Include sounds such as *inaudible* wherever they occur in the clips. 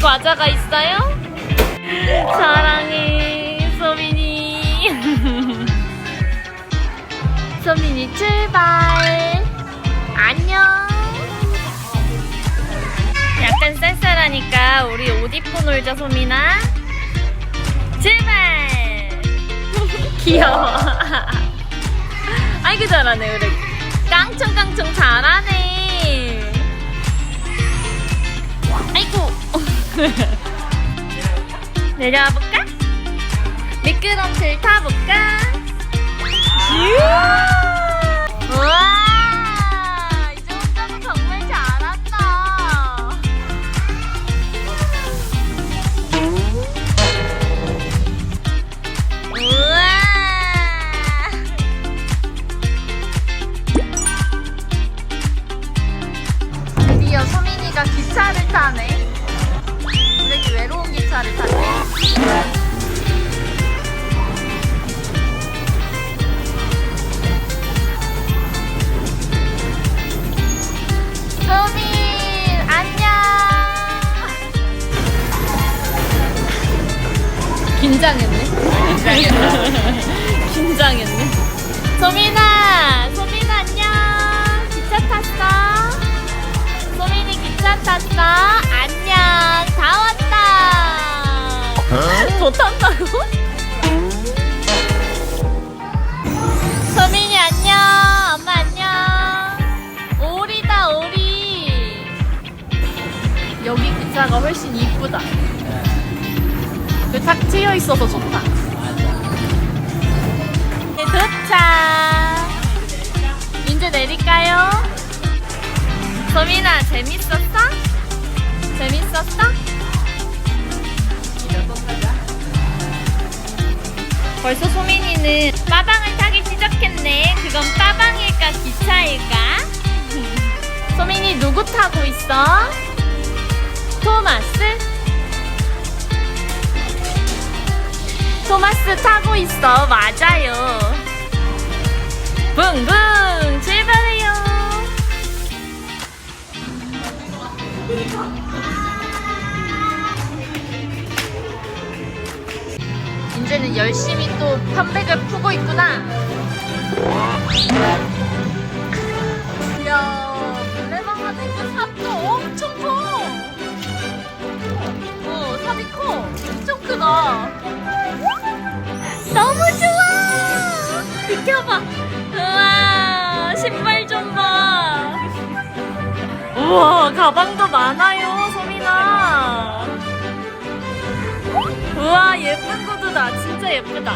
과자가 있어요? 사랑해, 소민이. *laughs* 소민이 출발. 안녕. 약간 쌀쌀하니까 우리 옷 입고 놀자, 소민아. 출발. *laughs* 귀여워. *laughs* 아이고 잘하네, 우리. 깡총깡총 잘하네. *laughs* 내려와 볼까? 미끄럼틀 타볼까? 우와! 이 정도면 정말 잘한다. 우와! 드디어 소민이가 기차를 타네. 소민 안녕. 긴장했네. *laughs* 긴장했네. 소민아, 소민 안녕. 기차 탔어? 소민이 기차 탔어? 안녕. 다 왔다. 더 탄다고? 소민이 안녕. 엄마 안녕. 오리다 오리. 여기 기차가 훨씬 이쁘다. 그탁 트여 있어서 좋다. 네, 도착. 이제 내릴까요? 재밌었어? 재밌었어? 벌써 소민이는 빠방을 타기 시작했네. 그건 빠방일까 기차일까? *laughs* 소민이 누구 타고 있어? 토마스? 토마스 타고 있어. 맞아요. 붕붕 출발해요. 이제는 열심히 또 편백을 푸고 있구나. 이야, 노래방 하니까 삽도 엄청 커. 어, 삽이 커. 엄청 크다. 너무 좋아! 비켜봐. 우와, 신발 좀 봐. 우와, 가방도 많아요, 소민아. 우와, 예쁜 구두다. 진짜 예쁘다.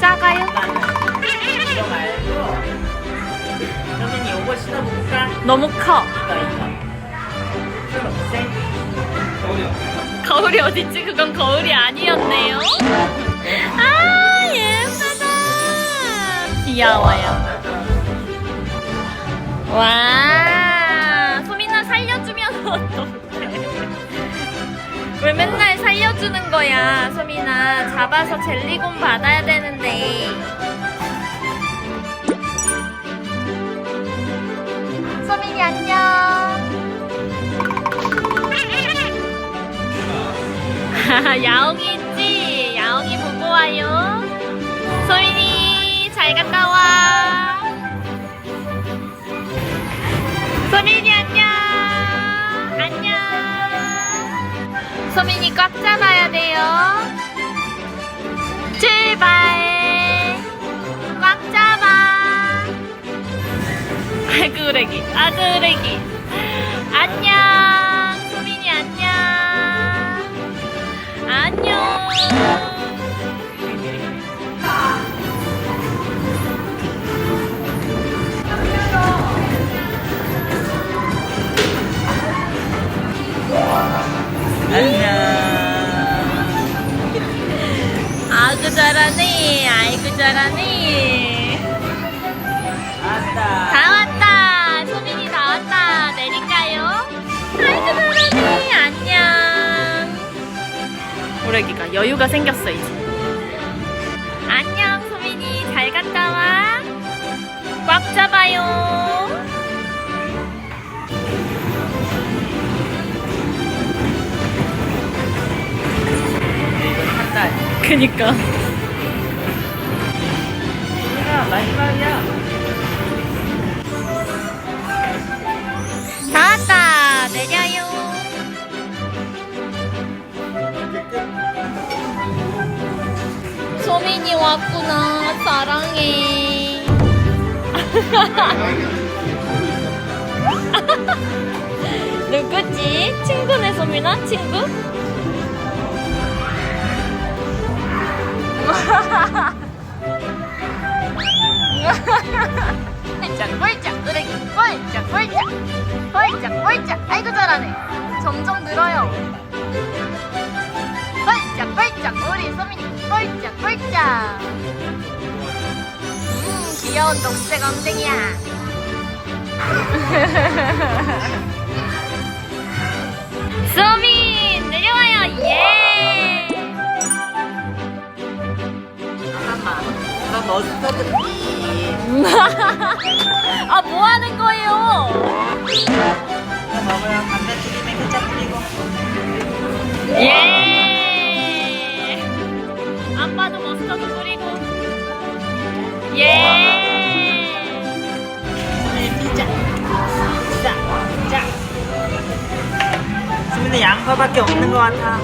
작아요? 이거 말고 선생님 이거 신어볼까? 너무 커. 이거 이거 거울이 어딨지? 그건 거울이 아니었네요. 아, 예쁘다. 귀여워요. 와, 주는 거야, 소민아. 잡아서 젤리곰 받아야 되는데. 소민이 안녕. *laughs* 야옹이 있지? 야옹이 보고 와요. 소민이 잘 갔다 와. 소민이 안녕. 안녕. 소민이 꽉 잡아 야 돼요. 출발. 꽉 잡아. 아주 그래기. 안녕. 줄 알았니? 왔다. 다 왔다. 소민이 다 왔다. 내릴까요? 아이고 소민이 안녕. 오래기가 여유가 생겼어 이제. 안녕 소민이 잘 갔다 와. 꽉 잡아요. 그니까. 소민이 왔구나. 사랑해. *laughs* 누구지? 친구네 소민아? 친구? 꼴짝 꼴짝 꼴짝 꼴짝 꼴짝 아이고 잘하네 점점 늘어요 꼴짝 우리 소민이 꼴짝 꼴짝 음 귀여운 녹색 엉덩이야 *laughs* 양파밖에 없는 것 같아.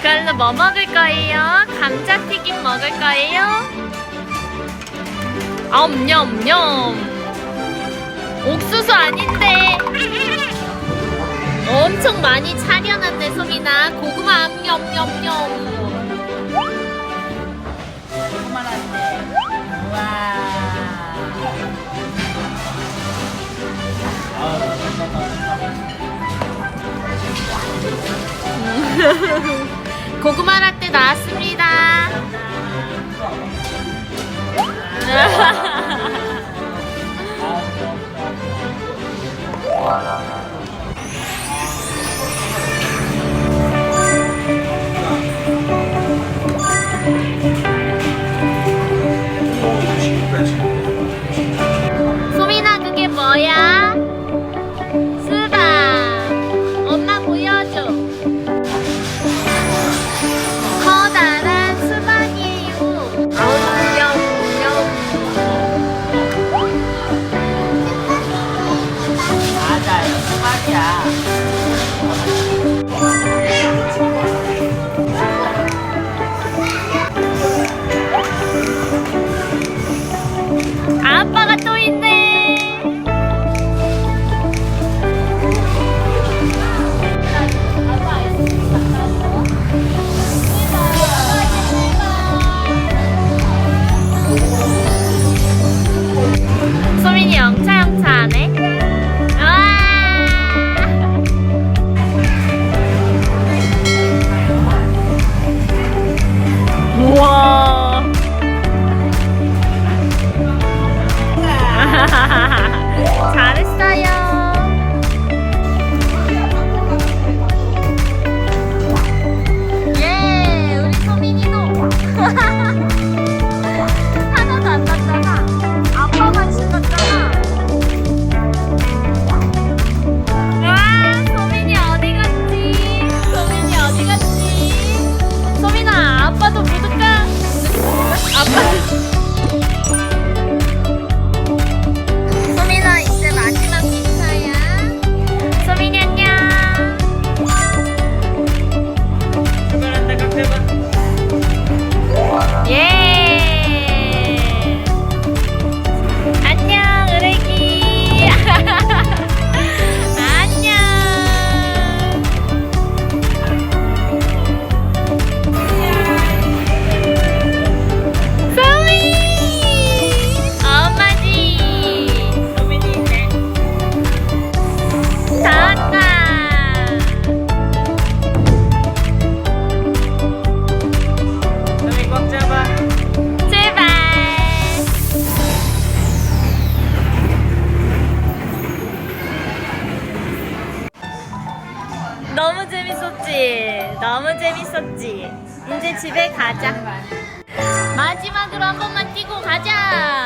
그래서 뭐 먹을 거예요? 감자튀김 먹을 거예요? 아, 엄냠엄냠. 옥수수 아닌데. 엄청 많이 차려놨네, 소민아. 고구마 암냠냠냠. 조그만한데. 우와. 고구마 라떼 나왔습 재밌었지. 이제 집에 가자. 마지막으로 한 번만 뛰고 가자